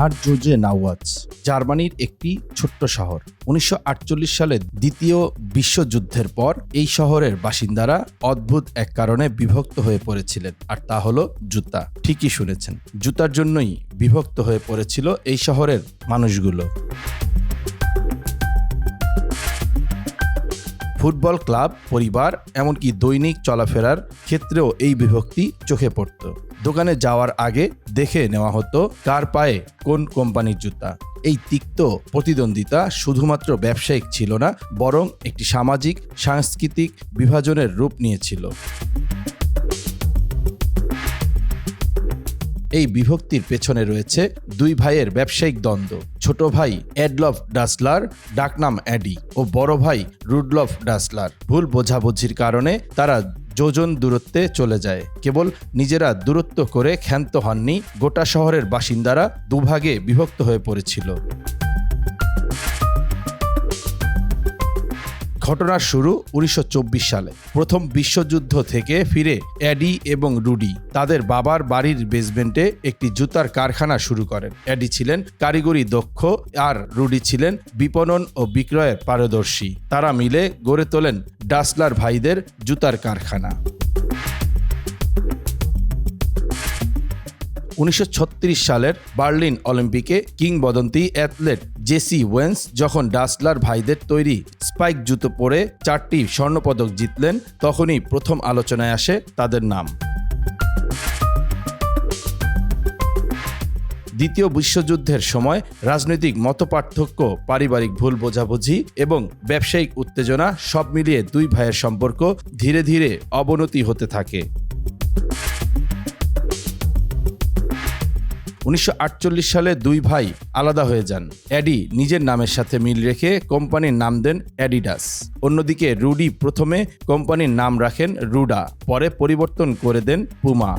হার জোজে নাওয়াজ, জার্মানির একটি ছোট্ট শহর। উনিশশো সালে দ্বিতীয় বিশ্বযুদ্ধের পর এই শহরের বাসিন্দারা অদ্ভুত এক কারণে বিভক্ত হয়ে পড়েছিলেন, আর তা হলো জুতা। ঠিকই শুনেছেন, জুতার জন্যই বিভক্ত হয়ে পড়েছিল এই শহরের মানুষগুলো। ফুটবল ক্লাব, পরিবার, এমনকি দৈনিক চলাফেরার ক্ষেত্রেও এই বিভক্তি চোখে পড়ত। দোকানে যাওয়ার আগে দেখে নেওয়া হতো কার পায়ে কোন কোম্পানির জুতা। এই তিক্ত প্রতিদ্বন্দ্বিতা শুধুমাত্র ব্যবসায়িক ছিল না, বরং একটি সামাজিক, সাংস্কৃতিক বিভাজনের রূপ নিয়েছিল। এই বিভক্তির পেছনে রয়েছে দুই ভাইয়ের ব্যবসায়িক দ্বন্দ্ব। ছোট ভাই অ্যাডলফ ডাসলার, ডাকনাম অ্যাডি ও বড় ভাই রুডলফ ডাসলার। ভুল বোঝাবুঝির কারণে তারা যোজন দূরত্বে চলে যায়। কেবল নিজেরা দূরত্ব করে ক্ষান্ত হননি, গোটা শহরের বাসিন্দারা দুভাগে বিভক্ত হয়ে পড়েছিল। ঘটনার শুরু উনিশশো চব্বিশ সালে। প্রথম বিশ্বযুদ্ধ থেকে ফিরে অ্যাডি এবং রুডি তাদের বাবার বাড়ির বেসমেন্টে একটি জুতার কারখানা শুরু করেন। অ্যাডি ছিলেন কারিগরি দক্ষ আর রুডি ছিলেন বিপণন ও বিক্রয়ের পারদর্শী। তারা মিলে গড়ে তোলেন ডাসলার ভাইদের জুতার কারখানা। উনিশশো ছত্রিশ সালের বার্লিন অলিম্পিকে কিংবদন্তি অ্যাথলেট জেসি ওয়েন্স যখন ডাসলার ভাইদের তৈরি স্পাইক জুতো পরে চারটি স্বর্ণপদক জিতলেন, তখনই প্রথম আলোচনায় আসে তাদের নাম। দ্বিতীয় বিশ্বযুদ্ধের সময় রাজনৈতিক মতপার্থক্য, পারিবারিক ভুল বোঝাবুঝি এবং ব্যবসায়িক উত্তেজনা সব মিলিয়ে দুই ভাইয়ের সম্পর্ক ধীরে ধীরে অবনতি হতে থাকে। উনিশশো আটচল্লিশ সালে দুই ভাই আলাদা হয়ে যান। অ্যাডি নিজের নামের সাথে মিল রেখে কোম্পানির নাম দেন অ্যাডিডাস। অন্যদিকে রুডি প্রথমে কোম্পানির নাম রাখেন রুডা, পরে পরিবর্তন করে দেন পুমা।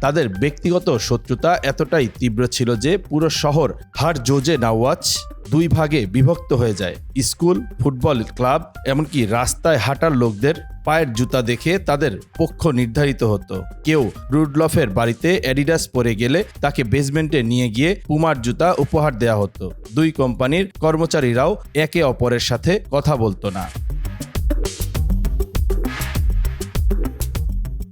তাদের ব্যক্তিগত শত্রুতা এতটাই তীব্র ছিল যে পুরো শহর হার জোজে নাওয়াজ দুই ভাগে বিভক্ত হয়ে যায়। স্কুল, ফুটবল ক্লাব এমনকি রাস্তায় হাঁটার লোকদের পায়ের জুতা দেখে তাদের পক্ষ নির্ধারিত হতো। কেউ রুডলফের বাড়িতে অ্যাডিডাস পরে গেলে তাকে বেসমেন্টে নিয়ে গিয়ে পুমার জুতা উপহার দেওয়া হতো। দুই কোম্পানির কর্মচারীরাও একে অপরের সাথে কথা বলতো না।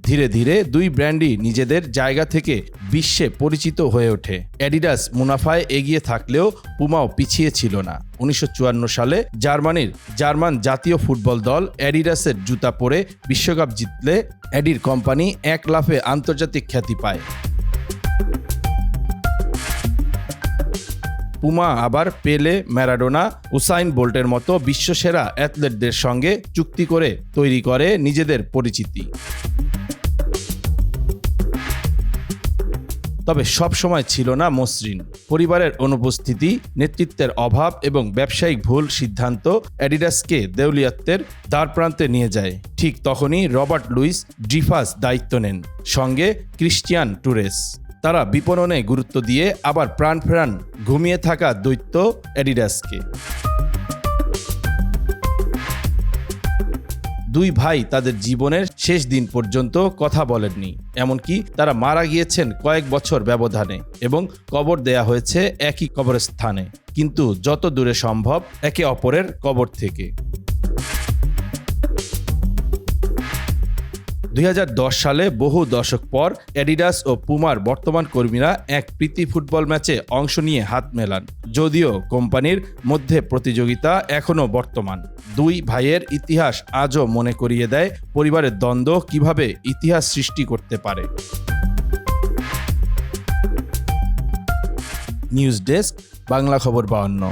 ধীরে ধীরে দুই ব্র্যান্ডই নিজেদের জায়গা থেকে বিশ্বে পরিচিত হয়ে ওঠে। অ্যাডিডাস মুনাফায় এগিয়ে থাকলেও পুমাও পিছিয়ে ছিল না। উনিশশো চুয়ান্ন সালে জার্মানির জার্মান জাতীয় ফুটবল দল অ্যাডিডাসের জুতা পরে বিশ্বকাপ জিতলে অ্যাডির কোম্পানি এক লাফে আন্তর্জাতিক খ্যাতি পায়। পুমা আবার পেলে, ম্যারাডোনা, উসাইন বোল্টের মতো বিশ্বসেরা অ্যাথলেটদের সঙ্গে চুক্তি করে তৈরি করে নিজেদের পরিচিতি। তবে সব সময় ছিল না মসৃণ। পরিবারের অনুপস্থিতি, নেতৃত্বের অভাব এবং ব্যবসায়িক ভুল সিদ্ধান্ত অ্যাডিডাসকে দেউলিয়াত্বের দ্বারপ্রান্তে নিয়ে যায়। ঠিক তখনই রবার্ট লুইস ড্রিফাস দায়িত্ব নেন, সঙ্গে ক্রিশ্চিয়ান টুরেস। তারা বিপণনে গুরুত্ব দিয়ে আবার প্রাণ ঘুমিয়ে থাকা দৈত্য অ্যাডিডাসকে। দুই ভাই তাদের জীবনের শেষ দিন পর্যন্ত কথা বলেননি, এমনকি তারা মারা গিয়েছেন কয়েক বছর ব্যবধানে এবং কবর দেয়া হয়েছে একই কবরস্থানে। কিন্তু যত দূরে সম্ভব একে অপরের কবর থেকে। দুই হাজার দশ সালে বহু দশক পর অ্যাডিডাস ও পুমার বর্তমান কর্মীরা এক প্রীতি ফুটবল ম্যাচে অংশ নিয়ে হাত মেলান। যদিও কোম্পানির মধ্যে প্রতিযোগিতা এখনও বর্তমান। দুই ভাইয়ের ইতিহাস আজও মনে করিয়ে দেয় পরিবারের দ্বন্দ্ব কীভাবে ইতিহাস সৃষ্টি করতে পারে। নিউজ ডেস্ক, বাংলা খবর বাহান্ন